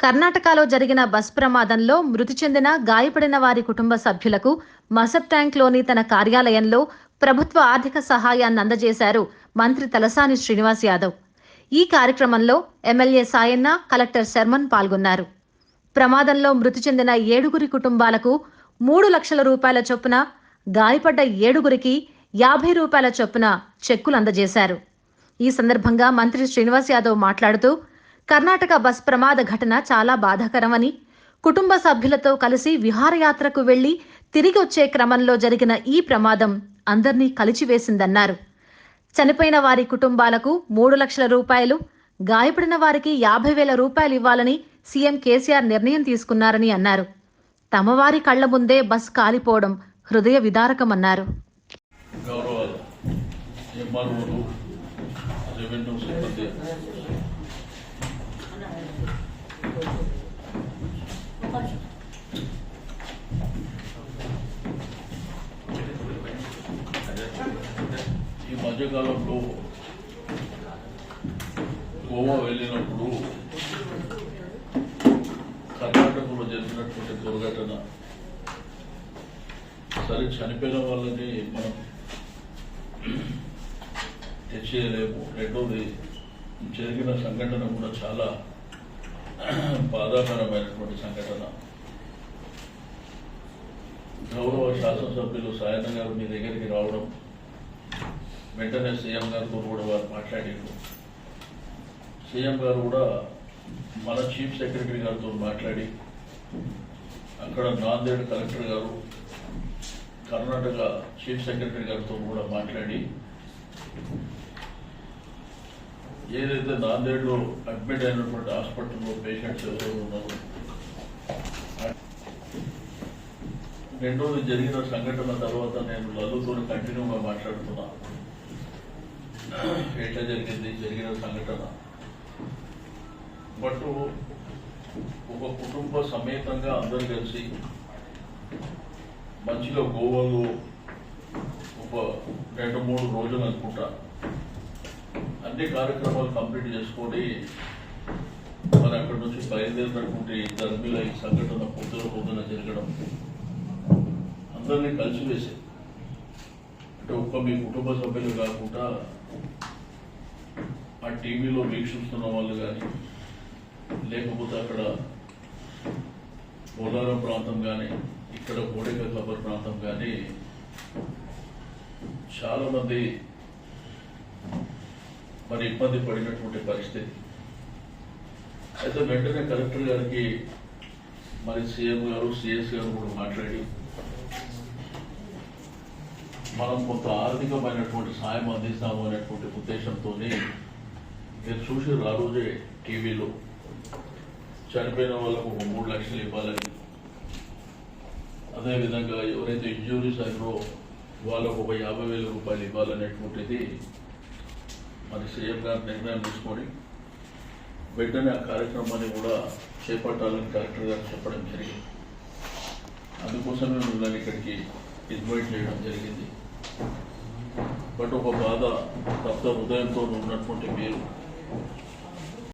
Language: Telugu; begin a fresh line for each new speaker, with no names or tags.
కర్ణాటకలో జరిగిన బస్ ప్రమాదంలో మృతి చెందిన గాయపడిన వారి కుటుంబ సభ్యులకు మసబ్ ట్యాంక్లోని తన కార్యాలయంలో ప్రభుత్వ ఆర్థిక సహాయాన్ని అందజేశారు మంత్రి తలసాని శ్రీనివాస్ యాదవ్. ఈ కార్యక్రమంలో ఎమ్మెల్యే సాయన్న కలెక్టర్ శర్మన్ పాల్గొన్నారు. ప్రమాదంలో మృతి చెందిన ఏడుగురి కుటుంబాలకు మూడు లక్షల రూపాయల చొప్పున గాయపడ్డ ఏడుగురికి యాభై రూపాయల చొప్పున చెక్కులు అందజేశారు. ఈ సందర్భంగా మంత్రి శ్రీనివాస్ యాదవ్ మాట్లాడుతూ కర్ణాటక బస్ ప్రమాద ఘటన చాలా బాధాకరమని కుటుంబ సభ్యులతో కలిసి విహారయాత్రకు వెళ్ళి తిరిగి వచ్చే క్రమంలో జరిగిన ఈ ప్రమాదం అందర్నీ కలిచివేసిందన్నారు. చనిపోయిన వారి కుటుంబాలకు మూడు లక్షల రూపాయలు గాయపడిన వారికి యాభై వేల రూపాయలు ఇవ్వాలని సీఎం కేసీఆర్ నిర్ణయం తీసుకున్నారని అన్నారు. తమవారి కళ్ళ ముందే బస్ కాలిపోవడం హృదయ విదారకమన్నారు
గౌరవ ఎంఆర్ఓలు రెవెన్యూ సిబ్బంది ఈ మధ్యకాలంలో గోవా వెళ్ళినప్పుడు కర్ణాటకలో జరిగినటువంటి దుర్ఘటన సరే చనిపోయిన వాళ్ళని మనం తెచ్చేయలేము రెండోది జరిగిన సంఘటన కూడా చాలా బాధాకరమైనటువంటి సంఘటన గౌరవ శాసనసభ్యులు సాయన్న గారు మీ దగ్గరికి రావడం వెంటనే సీఎం గారితో కూడా వారు మాట్లాడారు. సీఎం గారు కూడా మన చీఫ్ సెక్రటరీ గారితో మాట్లాడి అక్కడ నాందేడ్ కలెక్టర్ గారు కర్ణాటక చీఫ్ సెక్రటరీ గారితో కూడా మాట్లాడి ఏదైతే నాందేడ్లో అడ్మిట్ అయినటువంటి హాస్పిటల్లో పేషెంట్స్ ఎవరు ఉన్నారో రోజులు జరిగిన సంఘటన తర్వాత నేను లలుతో కంటిన్యూగా మాట్లాడుతున్నా. ఎట్లా జరిగింది జరిగిన సంఘటన. బట్ ఒక కుటుంబ సమేతంగా అందరు కలిసి మంచిగా గోవాలో ఒక రెండు మూడు రోజులు అనుకుంటా. అన్ని కార్యక్రమాలు కంప్లీట్ చేసుకొని మరి అక్కడి నుంచి బయలుదేరినటువంటి ధర్మిలో ఈ సంఘటన పొద్దున పొద్దున జరగడం అందరినీ కలిసివేసి అంటే ఒక్క మీ కుటుంబ సభ్యులు కాకుండా ఆ టీవీలో వీక్షిస్తున్న వాళ్ళు కానీ లేకపోతే అక్కడ పోలారం ప్రాంతం కానీ ఇక్కడ కోడెక ప్రాంతం కానీ చాలా మంది మరి ఇబ్బంది పడినటువంటి పరిస్థితి. అయితే వెంటనే కలెక్టర్ గారికి మరి సీఎం గారు సిఎస్ గారు కూడా మాట్లాడి మనం కొంత ఆర్థికమైనటువంటి సాయం అందిస్తాము అనేటువంటి ఉద్దేశంతోనే మీరు చూసి ఆ రోజే టీవీలో. చనిపోయిన వాళ్ళకు ఒక మూడు లక్షలు ఇవ్వాలని. అదేవిధంగా ఎవరైతే ఇంజూరీస్ అయినో వాళ్ళకు ఒక యాభై వేల రూపాయలు ఇవ్వాలనేటువంటిది మరి సీఎం గారు నిర్ణయం తీసుకొని వెంటనే ఆ కార్యక్రమాన్ని కూడా చేపట్టాలని కలెక్టర్ గారు చెప్పడం జరిగింది. అందుకోసమే మిమ్మల్ని ఇక్కడికి ఇన్వైట్ చేయడం జరిగింది. బట్ ఒక బాధ తప్త హృదయంతో ఉన్నటువంటి మీరు.